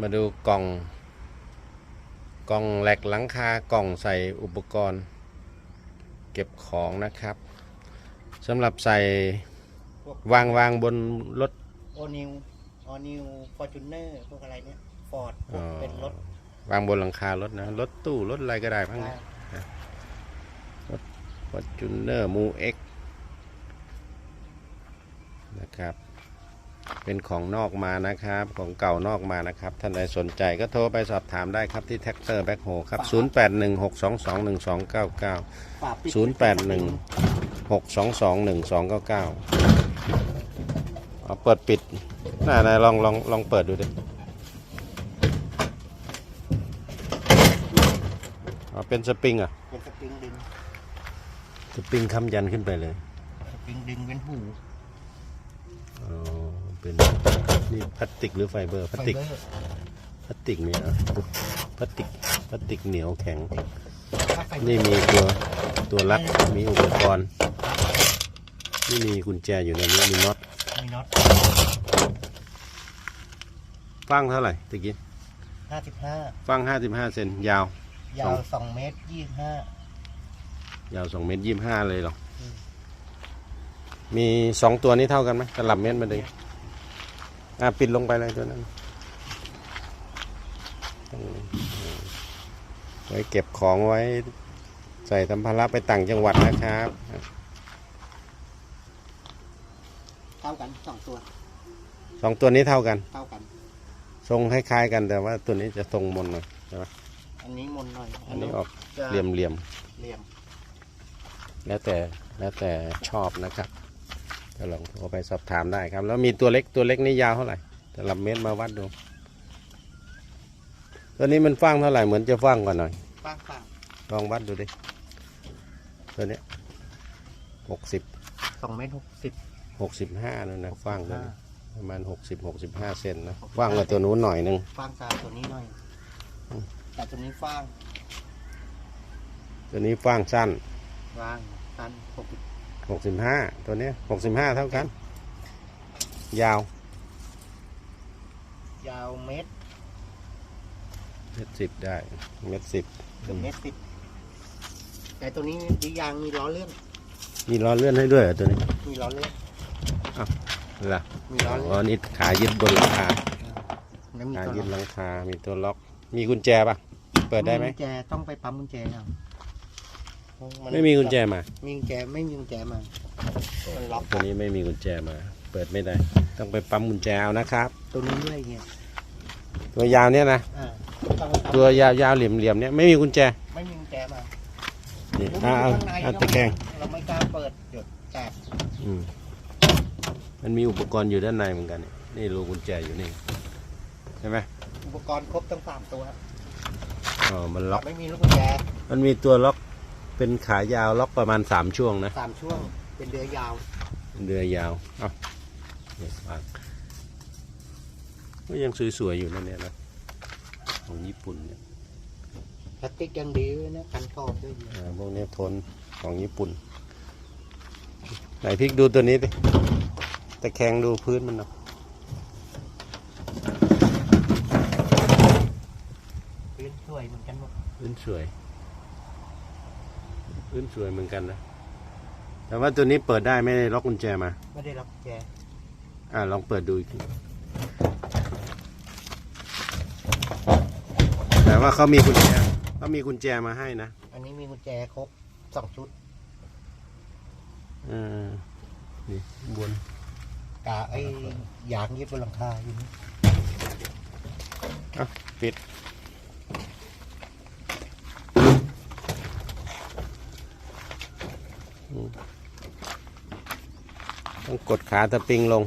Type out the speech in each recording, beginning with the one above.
มาดูกล่อง กล่องแหลกหลังคากล่องใส่อุปกรณ์ เก็บของนะครับสำหรับใส่พวกวางวางบนรถโอนิวออนิวฟอร์จูเนอร์พวกอะไรเนี่ยฟอร์ดพวอ๋กอเป็นรถ วางบนหลังคารถนะ รถตู้รถอะไรก็ได้พังได้ฟอร์จูเนอร์มูเอ็กนะครับ เป็นของนอกมานะครับ ของเก่านอกมานะครับ ท่านใดสนใจก็โทรไปสอบถามได้ครับที่แท็กเตอร์แบ็คโฮครับ 0816221299 ฝาปิดศูนย์แปดหนึ่ง6221299เอาเปิดปิดน่านะลองลองลองเปิดดูดิอ๋อเป็นสปริงอะ เป็นสปริงดึงสปริงค้ำยันขึ้นไปเลย สปริงดึงเป็นหู อ๋อ เป็นนี่พลาสติกหรือไฟเบอร์พลาสติกไฟเบอร์พลาสติกเนี่ยอะพลาสติกพลาสติกเหนียวแข็งถ้าไฟเบอร์นี่มีตัวตัวลักมีอุปกรณ์นี่มีกุญแจอยู่ในนี้มีน็อตมีน็อตฟังเท่าไหร่ตะกี้ห้าสิบห้าฟัง55เซนยาว ยาวสองเมตรยี่สิบห้ายาว2เมตร25เลยเหรออืมมี2ตัวนี้เท่ากันไหมตลับเมตรมาดึง อะปิดลงไปเลยตัวนั้นต้องไว้เก็บของไว้ใส่สัมภาระไปต่างจังหวัดนะครับเท่ากันสองตัวสองตัวนี้เท่ากัน เท่ากัน ทรงคล้ายๆกันแต่ว่าตัวนี้จะทรงมนหน่อยใช่ไหมอันนี้มนหน่อย อันนี้ออกจะเหลี่ยมเหลี่ยมเหลี่ยมๆแล้วแต่แล้วแต่ชอบนะครับ ก็ลองโทรไปสอบถามได้ครับ แล้วมีตัวเล็กตัวเล็กนี่ยาวเท่าไหร่ตลับเมตรมาวัดดู ตัวนี้มันฟังเท่าไหร่เหมือนจะฟังกว่าหน่อยป้างป้างลองวัดดูดิตัวเนี้หกสิบสองเมตรหกสิบหกสิบห้านั่นนะฟังตัวห้านี้ประมาณหกสิบหกสิบห้าเซนนะ65ฟังกว่าตัวนู้นหน่อยนึงฟางตาตัวนี้หน่อยอืมแต่ตัวนี้ฟางตัวนี้ฟังสั้นฟางตันหกสิบ หกสิบห้าตัวเนี้หกสิบห้าเท่ากัน ยาว ยาวเมตรเมตรสิบได้ เมตรสิบเกือบเมตรสิบแต่ตัวนี้ดียางมีล้อเลื่อน มีล้อเลื่อนให้ด้วยเหรอตัวนี้ มีล้อเลื่อนล่ะมีล้ออ๋อเลื่อนนี่ขายึดบนหลังคาแล้วมีขาตัวยึดหล็อกลังคา มีตัวล็อก มีกุญแจปะเปิดได้ไหมกุญแจต้องไปปั๊มกุญแจเอา นไม่มีกุญแจมามีกุญแจไม่มีกุญแจมามันล็อกตัวนี้ไม่มีกุญแจมา เปิดไม่ได้ ต้องไปปั๊มกุญแจเอานะครับ ตัวนี้ด้วยเนี่ยตัวยาวเนี่ยนะอ่าต้องไปปั๊มตัวยาวยาวเหลี่ยมเหลี่ยมๆเนี่ยไม่มีกุญแจไม่มีกุญแจมานี่เอาเอาเอาตะแกรงเราไม่กล้าเปิดเดี๋ยวแตกอืมมันมีอุปกรณ์อยู่ด้านในเหมือนกันนี่นี่รูกุญแจอยู่นี่ใช่ไหมอุปกรณ์ครบทั้งสามตัวอ๋อมันล็อกไม่มีลูกกุญแจมันมีตัวล็อก เป็นขายาวล็อกประมาณสามช่วงนะสามช่วงเป็นเรือยาว เรือยาวเอ้าเนี่ยวางก็ยังสวยๆอยู่นั่นเนี่ยนะของญี่ปุ่นเนี่ยพลาสติกยังดีด้วยนะกันกรอบด้วยอ่าพวกนี้ทนของญี่ปุ่น ไหนพลิกดูตัวนี้ดิตะแคงดูพื้นมันเนาะพื้นสวยเหมือนกันหมดพื้นสวย พื้นสวยเหมือนกันนะ แต่ว่าตัวนี้เปิดได้ไม่ได้ล็อกกุญแจมา ไม่ได้รับกุญแจอ่าลองเปิดดูอีกทีแต่ว่าเขามีกุญแจเขามีกุญแจมาให้นะอันนี้มีกุญแจครบสองชุดเออนี่บนกาไอ้ยางยึดบนหลังคาอยู่นี่อะปิด อืม ต้องกดขาตะปิงลง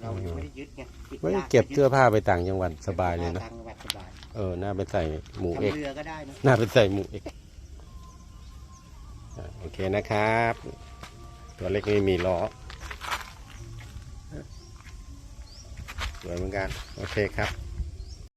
เรายังไม่ได้ยึดไงปิดไว้ยากเก็บเสื้อผ้าไปต่างจังหวัดสบายเลยนะทางจังหวัดสบายเออน่าไปใส่หมูเอก ทำเรือก็ได้นะ น่าไปใส่หมูเอกอะโอเคนะครับ ตัวเล็กไม่มีล้อสวยเหมือนกัน โอเคครับ